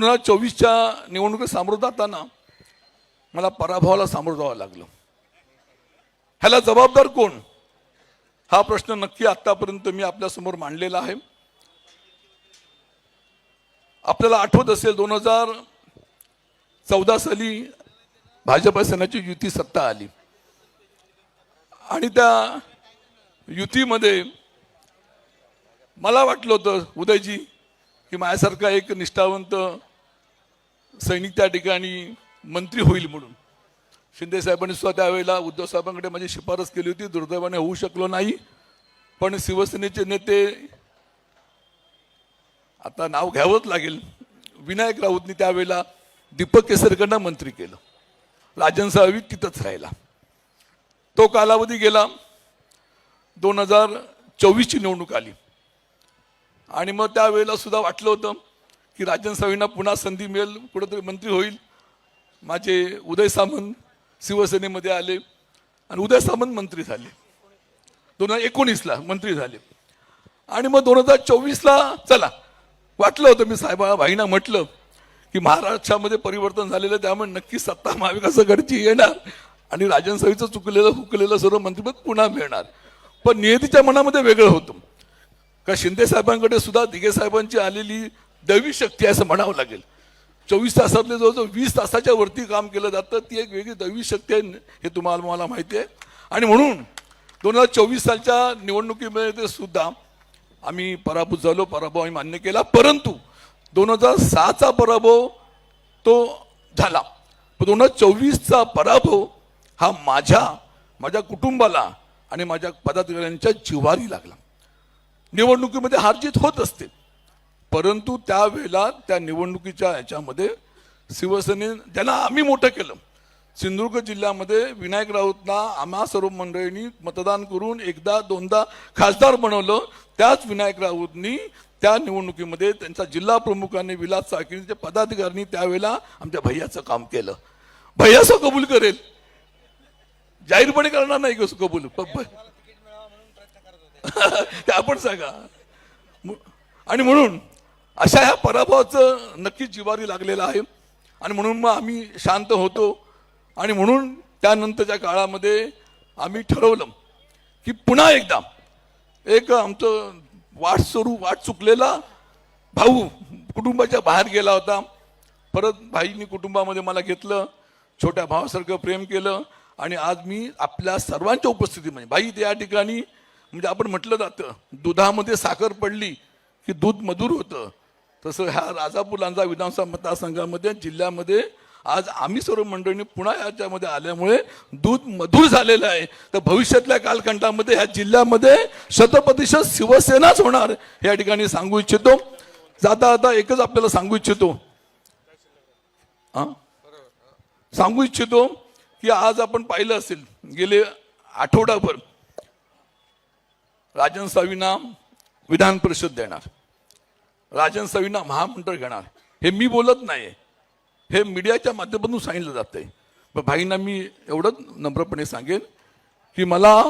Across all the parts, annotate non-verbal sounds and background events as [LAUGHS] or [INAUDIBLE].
पुन्हा चोवीसच्या निवडणुकीत सामोरं जाताना मला पराभवाला सामोरं जावं लागलं. ह्याला जबाबदार कोण? हा प्रश्न नक्की आतापर्यंत मी आपल्यासमोर मांडलेला आहे. आपल्याला आठवत असेल दोन हजार चौदा साली भाजप सेनाची युती सत्ता आली. आणि त्या युतीमध्ये मला वाटलं होतं उदयजी की माझ्यासारखा एक निष्ठावंत सैनिक त्या ठिकाणी मंत्री होईल म्हणून. शिंदे साहेबांनी सुद्धा त्यावेळेला उद्धव साहेबांकडे माझी शिफारस केली होती दुर्दैवाने होऊ शकलो नाही. पण शिवसेनेचे नेते आता नाव घ्यावंच लागेल. विनायक राऊतनी त्यावेळेला दीपक केसरकरांना मंत्री केलं. राजन साळवी तिथंच राहिला. तो कालावधी गेला. दोन हजार चोवीसची निवडणूक आली. आणि मग त्यावेळेला सुद्धा वाटलं होतं की राजन साळवींना पुन्हा संधी मिळेल कुठंतरी मंत्री होईल. माझे उदय सामंत शिवसेनेमध्ये आले आणि उदय सामंत मंत्री झाले. दोन हजार एकोणीसला मंत्री झाले. आणि मग दोन हजार चोवीसला चला वाटलं होतं मी साहेबा भाईना म्हटलं की महाराष्ट्रामध्ये परिवर्तन झालेलं त्यामुळे नक्की सत्ता महाविकास आघाडीची येणार आणि राजन साहेबचं चुकलेलं हुकलेलं सर्व मंत्रिपद पुन्हा मिळणार. पण नियतीच्या मनामध्ये वेगळं होतं. का शिंदे साहेबांकडे सुद्धा दिघे साहेबांची आलेली दैवी शक्ती आहे असं म्हणावं लागेल. चोवीस तासातले जवळजवळ वीस तासाच्या वरती काम केलं जातं ती एक वेगळी दैवी शक्ती आहे हे तुम्हाला मला माहिती आहे. आणि म्हणून दोन हजार चोवीस सालच्या निवडणुकीमध्ये सुद्धा आम्ही पराभूत झालो पराभव आम्ही मान्य केला. परंतु दोन हजार सहाचा पराभव तो झाला. पण दोन हजार चोवीसचा पराभव हा माझ्या माझ्या कुटुंबाला आणि माझ्या पदाधिकाऱ्यांच्या जिवारी लागला. निवडणुकीमध्ये हारजीत होत असते परंतु त्यावेळेला त्या निवडणुकीच्या याच्यामध्ये शिवसेनेनं त्याला आम्ही मोठं केलं सिंधुदुर्ग जिल्ह्यामध्ये विनायक राऊतना आम्हा सर्व मंडळींनी मतदान करून एकदा दोनदा खासदार बनवलं. त्याच विनायक राऊतनी त्या निवडणुकीमध्ये त्यांचा जिल्हा प्रमुखांनी विलास साळकीच्या पदाधिकाऱ्यांनी त्यावेळेला आमच्या भैयाचं काम केलं. भैयाचं कबूल करेल. जाहीरपणे करणार नाही कसं कबूल. [LAUGHS] आपण सांगा. मु- आणि म्हणून अशा ह्या पराभवाचं नक्कीच जिवारी लागलेलं आहे. आणि म्हणून मग आम्ही शांत होतो. आणि म्हणून त्यानंतरच्या काळामध्ये आम्ही ठरवलं की पुन्हा एकदा एक आमचं वाट सोडू वाट चुकलेला भाऊ कुटुंबाच्या बाहेर गेला होता. परत भाईनी कुटुंबामध्ये मला घेतलं छोट्या भावासारखं प्रेम केलं. आणि आज मी आपल्या सर्वांच्या उपस्थितीमध्ये म्हणजे भाई त्या ठिकाणी म्हणजे आपण म्हटलं जातं दुधामध्ये साखर पडली की दूध मधुर होतं. तसं ह्या राजापूर लांजा विधानसभा मतदारसंघामध्ये जिल्ह्यामध्ये आज आम्ही सर्व मंडळींनी पुन्हा याच्यामध्ये आल्यामुळे दूध मधुर झालेलं आहे. तर भविष्यातल्या कालखंडामध्ये ह्या जिल्ह्यामध्ये शतप्रतिशत शिवसेनाच होणार या ठिकाणी सांगू इच्छितो. जाता आता एकच आपल्याला सांगू इच्छितो. सांगू इच्छितो की आज आपण पाहिलं असेल गेले आठवडाभर राजन सावींना विधान परिषद देणार. राजन सविना महामंडळ घेणार. हे मी बोलत नाही हे मीडियाच्या माध्यमातून सांगितलं जातंय. आहे भाईंना मी एवढंच नम्रपणे सांगेन की मला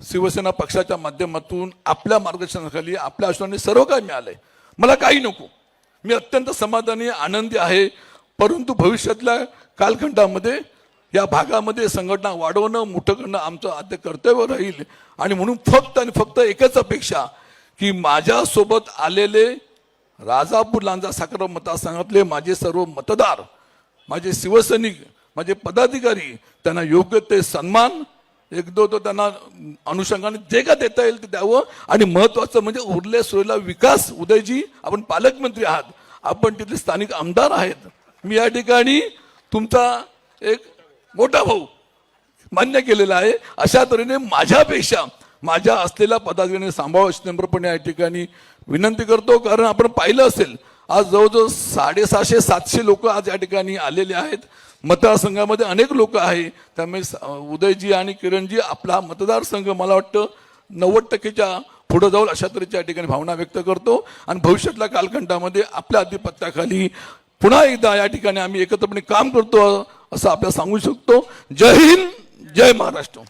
शिवसेना पक्षाच्या माध्यमातून आपल्या मार्गदर्शनाखाली आपल्या आश्वाने सर्व काही आहे मला काही नको. मी अत्यंत समाधानी आनंदी आहे. परंतु भविष्यातल्या कालखंडामध्ये या भागामध्ये संघटना वाढवणं मोठं करणं आमचं आद्य कर्तव्य राहील. आणि म्हणून फक्त आणि फक्त एकच अपेक्षा की माझ्यासोबत आलेले राजापूर लांजा साखर मतदारसंघातले माझे सर्व मतदार माझे शिवसैनिक माझे पदाधिकारी त्यांना योग्य ते सन्मान एक दो तो त्यांना अनुषंगाने जे का देता येईल ते द्यावं. आणि महत्वाचं म्हणजे उरले सुरलेला विकास. उदयजी आपण पालकमंत्री आहात. आपण तिथले स्थानिक आमदार आहेत. मी या ठिकाणी तुमचा एक मोठा भाऊ मान्य केलेला आहे. अशा तऱ्हेने माझ्यापेक्षा माझ्या असलेल्या पदाधिकाऱ्यांनी सांभाळ नम्रपणे या ठिकाणी विनंती करतो कारण आपण पाहिलं असेल आज जवळजवळ साडेसहाशे सातशे लोक आज या ठिकाणी आलेले आहेत. मतदारसंघामध्ये अनेक लोक आहे. त्यामुळे स- उदयजी आणि किरणजी आपला मतदारसंघ मला वाटतं नव्वद टक्केच्या पुढे जाऊन अशा तऱ्हेच्या या ठिकाणी भावना व्यक्त करतो. आणि भविष्यातल्या कालखंडामध्ये आपल्या आधिपत्याखाली पुन्हा एकदा या ठिकाणी आम्ही एकत्रपणे काम करतो असं आपल्याला सांगू शकतो. जय हिंद जय महाराष्ट्र.